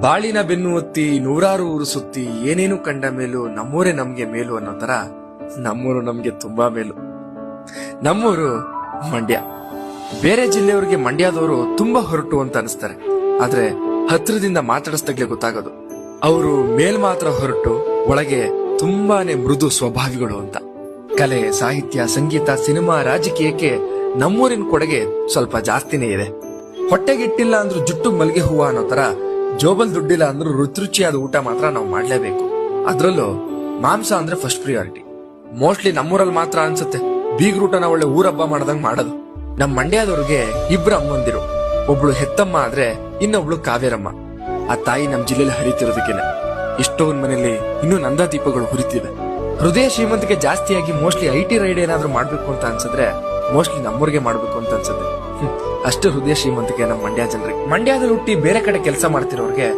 ಬಾಳಿನ ಬೆನ್ನು ಒತ್ತಿ ನೂರಾರು ಊರು ಸುತ್ತಿ ಏನೇನು ಕಂಡ ಮೇಲೂ ನಮ್ಮೂರೇ ನಮ್ಗೆ ಮೇಲು ಅನ್ನೋ ತರ ನಮ್ಮೂರು ನಮ್ಗೆ ತುಂಬಾ ಮೇಲು. ನಮ್ಮೂರು ಮಂಡ್ಯ. ಬೇರೆ ಜಿಲ್ಲೆಯವರಿಗೆ ಮಂಡ್ಯದವರು ತುಂಬಾ ಹೊರಟು ಅಂತ ಅನಿಸ್ತಾರೆ. ಆದ್ರೆ ಹತ್ರದಿಂದ ಮಾತಾಡಿಸ್ದಾಗ್ಲೇ ಗೊತ್ತಾಗೋದು. ಅವರು ಮೇಲ್ ಮಾತ್ರ ಹೊರಟು, ಒಳಗೆ ತುಂಬಾನೇ ಮೃದು ಸ್ವಭಾವಿಗಳು ಅಂತ. ಕಲೆ, ಸಾಹಿತ್ಯ, ಸಂಗೀತ, ಸಿನಿಮಾ, ರಾಜಕೀಯಕ್ಕೆ ನಮ್ಮೂರಿನ ಕೊಡುಗೆ ಸ್ವಲ್ಪ ಜಾಸ್ತಿನೇ ಇದೆ. ಹೊಟ್ಟೆಗಿಟ್ಟಿಲ್ಲ ಅಂದ್ರೂ ಜುಟ್ಟು ಮಲ್ಗೆ ಹೂವು ಅನ್ನೋ ತರ ಜೋಬಲ್ ದುಡ್ಡಿಲ್ಲ ಅಂದ್ರೂ ರುಚಿರುಚಿಯಾದ ಊಟ ಮಾತ್ರ ನಾವು ಮಾಡಲೇಬೇಕು. ಅದ್ರಲ್ಲೂ ಮಾಂಸ ಅಂದ್ರೆ ಫಸ್ಟ್ ಪ್ರಿಯಾರಿಟಿ ಮೋಸ್ಟ್ಲಿ ನಮ್ಮೂರಲ್ಲಿ ಮಾತ್ರ ಅನ್ಸುತ್ತೆ. ಬೀಗ್ರೂಟನ ಒಳ್ಳೆ ಊರಬ್ಬ ಮಾಡ್ದಂಗ್ ಮಾಡೋದು. ನಮ್ ಮಂಡ್ಯದವ್ರಿಗೆ ಇಬ್ರು ಅಮ್ಮಂದಿರು. ಒಬ್ಳು ಹೆತ್ತಮ್ಮ ಆದ್ರೆ ಇನ್ನೊಬ್ಳು ಕಾವೇರಮ್ಮ. ಆ ತಾಯಿ ನಮ್ ಜಿಲ್ಲೆಲಿ ಹರಿತಿರೋದಕ್ಕೇನೆ ಎಷ್ಟೊಂದ್ ಮನೇಲಿ ಇನ್ನೂ ನಂದ ದೀಪಗಳು ಹುರಿತಿವೆ. ಹೃದಯ ಶ್ರೀಮಂತಿಕೆ ಜಾಸ್ತಿಯಾಗಿ ಮೋಸ್ಟ್ಲಿ ಐ ಟಿ ರೈಡ್ ಏನಾದ್ರೂ ಮಾಡ್ಬೇಕು ಅಂತ ಅನ್ಸಿದ್ರೆ ಮೋಸ್ಟ್ಲಿ ನಮ್ಮೂರಿಗೆ ಮಾಡ್ಬೇಕು ಅಂತ ಅನ್ಸುತ್ತೆ. ಅಷ್ಟು ಹೃದಯ ಶ್ರೀಮಂತಿಕೆ ನಮ್ಮ ಮಂಡ್ಯ ಜನರಿಗೆ. ಮಂಡ್ಯದಲ್ಲಿ ಹುಟ್ಟಿ ಬೇರೆ ಕಡೆ ಕೆಲಸ ಮಾಡ್ತಿರೋರ್ಗೆ